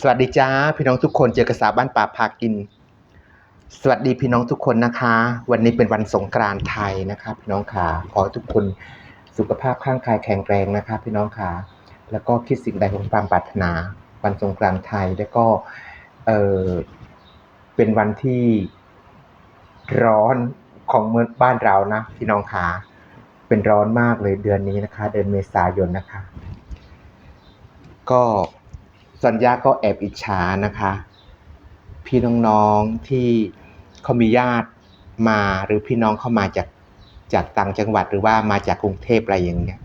สวัสดีจ้าพี่น้องทุกคนเจอกระสาบ้านป่าพากิน สวัสดีพี่น้องทุกคนนะคะ วันนี้เป็นวันสงกรานต์ไทยนะคะพี่น้องขาขอทุกคนสุขภาพข้างกายแข็งแรงนะคะ พี่น้องขาแล้วก็คิดสิ่งใดของความปรารถนา วันสงกรานต์ไทยแล้วก็เออเป็นวันที่ร้อนของเมืองบ้านเรานะพี่น้องขา เป็นร้อนมากเลยเดือนนี้นะคะ เดือนเมษายนนะคะ ก็สัญญาก็แอบอิจฉานะคะ พี่น้องๆที่เขามีญาติมาหรือพี่น้องเข้ามาจากจากต่างจังหวัดหรือว่ามาจากกรุงเทพอะไรอย่างเงี้ย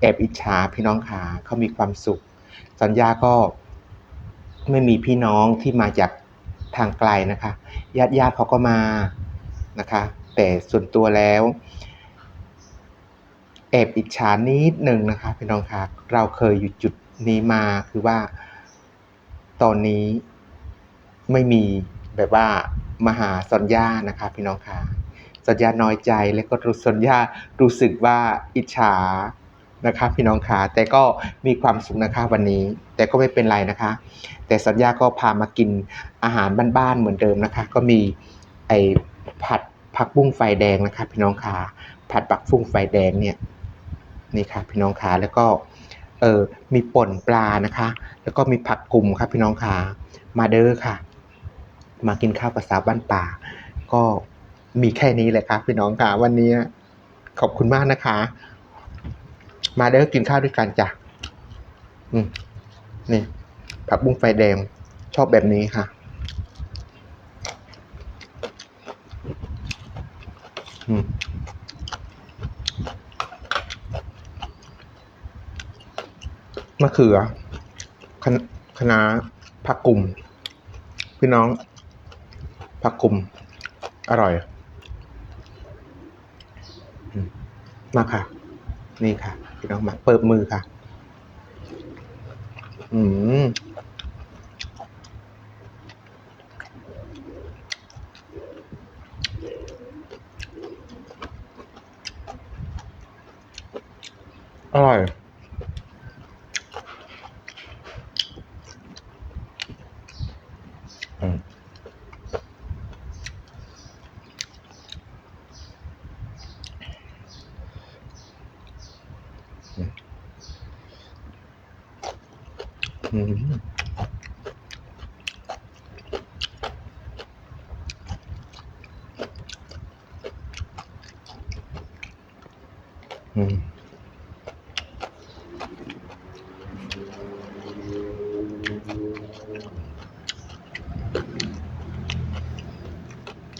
แอบอิจฉาพี่น้องขาเขามีความสุข สัญญาก็ไม่มีพี่น้องที่มาจากทางไกลนะคะญาติญาติเขาก็มานะคะ แต่ส่วนตัวแล้ว บอิจฉานิดหนึ่งนะคะพี่น้องคะเราเคยอยู่จุดนี้มาคือว่า ตอนนี้ไม่มีแบบว่ามหาสัญญานะคะพี่น้องคะสัญญาน้อยใจแล้วก็รู้สัญญารู้สึกว่าอิจฉานะคะพี่น้องค่ะแต่ก็มีความสุขนะคะวันนี้ แต่ก็ไม่เป็นไรนะคะ แต่สัญญาก็พามากินอาหารบ้านๆเหมือนเดิมนะคะ ก็มีไอผัดผักบุ้งไฟแดงนะคะพี่น้องค่ะผัดผักบุ้งไฟแดงเนี่ย นี่ค่ะพี่น้องค่ะแล้วก็เออมีป่นปลานะคะ แล้วก็มีผักกลุ่มครับพี่น้องค่ะมาเด้อค่ะ มากินข้าวกับสาบ้านป่า ก็มีแค่นี้เลยครับพี่น้องค่ะวันนี้ขอบคุณมากนะคะ มาเด้อกินข้าวด้วยกันจ้ะอืมนี่ผักบุ้งไฟแดงชอบแบบนี้ค่ะะเขือคณคณะผักกลุ่ม พี่น้อง ผักกลุ่ม อร่อย มาค่ะ นี่ค่ะ พี่น้องมาเปิดมือค่ะ อืมอร่อย เ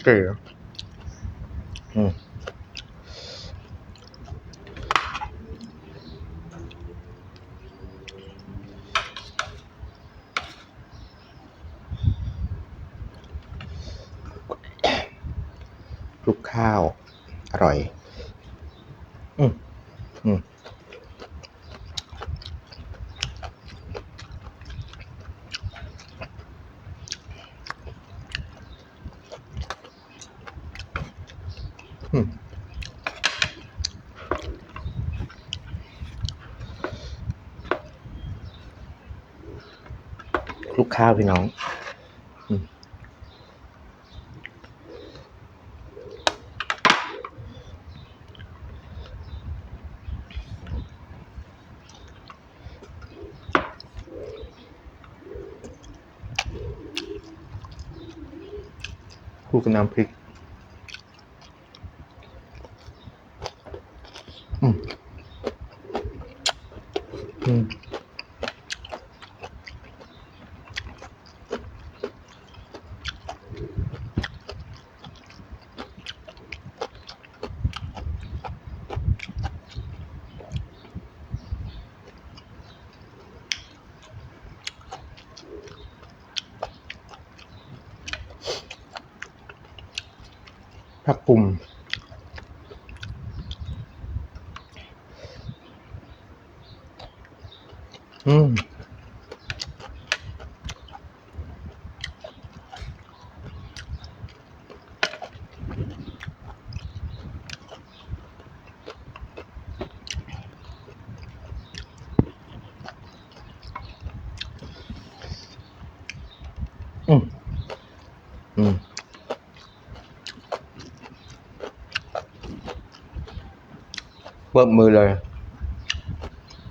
ก๋อะอืมคลุกข้าว อร่อย อืมอืมอืม คลุกข้าวพี่น้องคลุกกับน้ำพริก các vùng uhm. Mm. Hmm. มอืมอเปิดมือเลย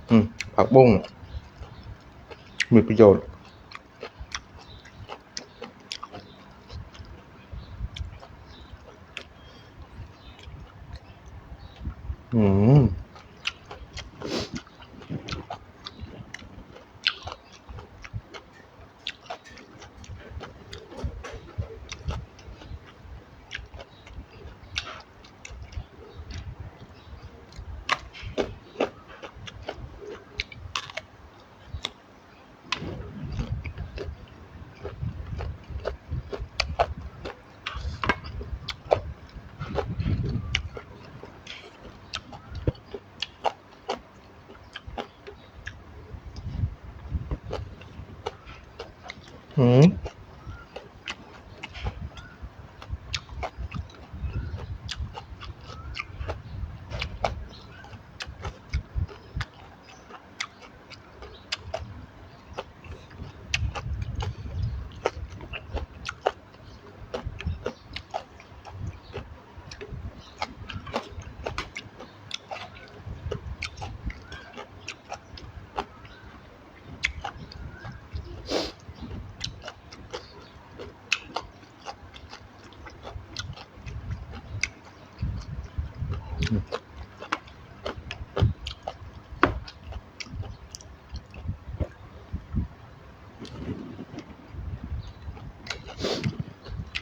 อืมผักบุ้งมีประโยชน์ อืม หืม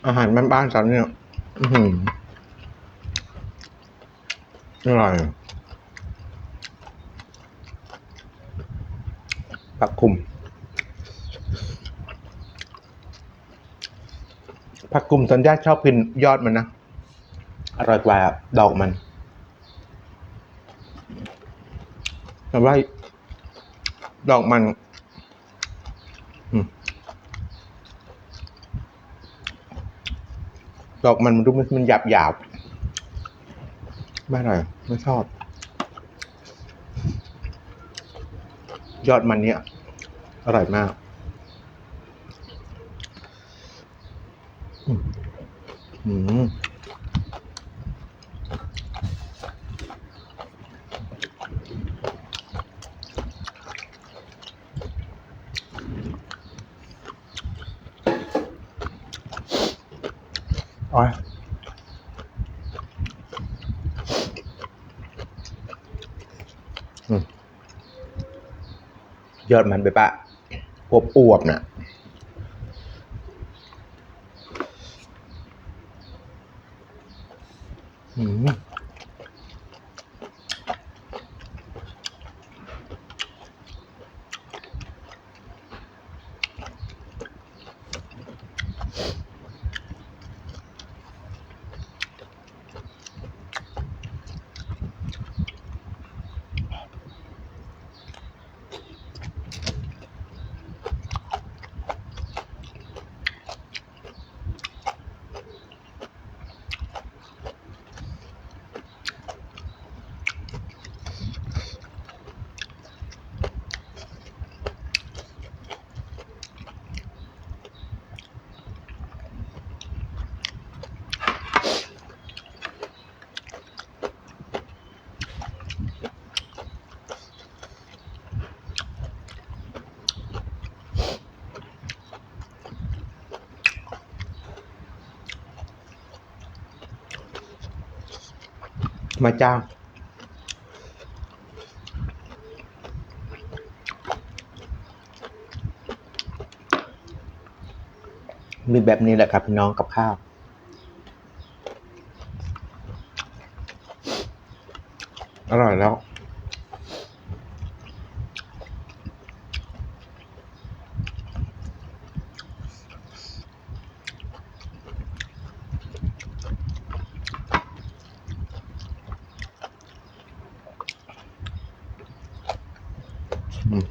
อาหารบ้านๆฉันเนี่ย อือหือร่อยผักคุมผักกุมสัญญาชอบกินยอดมันนะ อร่อยกว่าดอกมัน แต่ว่าดอกมันอืม ดอกมันมันดูมันมันหยาบหยาบไม่อร่อยไม่ชอบ ยอดมันเนี้ยอร่อยมากอืม อ๋อยอืมยอดมันไปปะอวบอวบๆน่ะม มาจ้างมีแบบนี้แหละครับพี่น้องกับข้าว อร่อยแล้ว อืม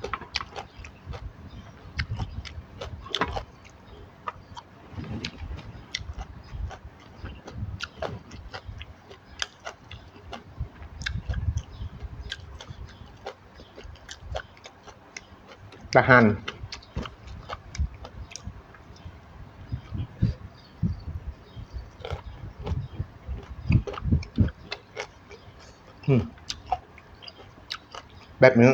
กระหันแบบนี้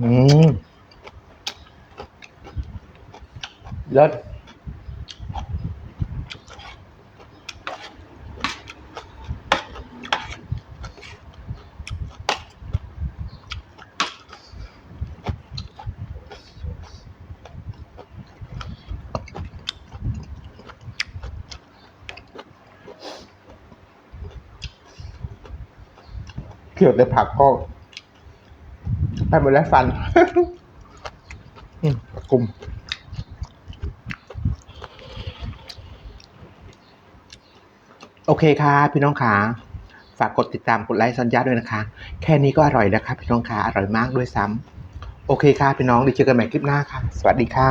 อืมเลิศเกี่ยวแต่ผักก็ ไปหมดแล้วฟันอืมกลุ่มโอเคค่ะ พี่น้องขาฝากกดติดตามกดไลค์สัญญาด้วยนะคะ แค่นี้ก็อร่อยแล้วครับพี่น้องขาอร่อยมากด้วยซ้ำโอเคค่ะ พี่น้องเดี๋ยวเจอกันใหม่คลิปหน้าค่ะ สวัสดีค่ะ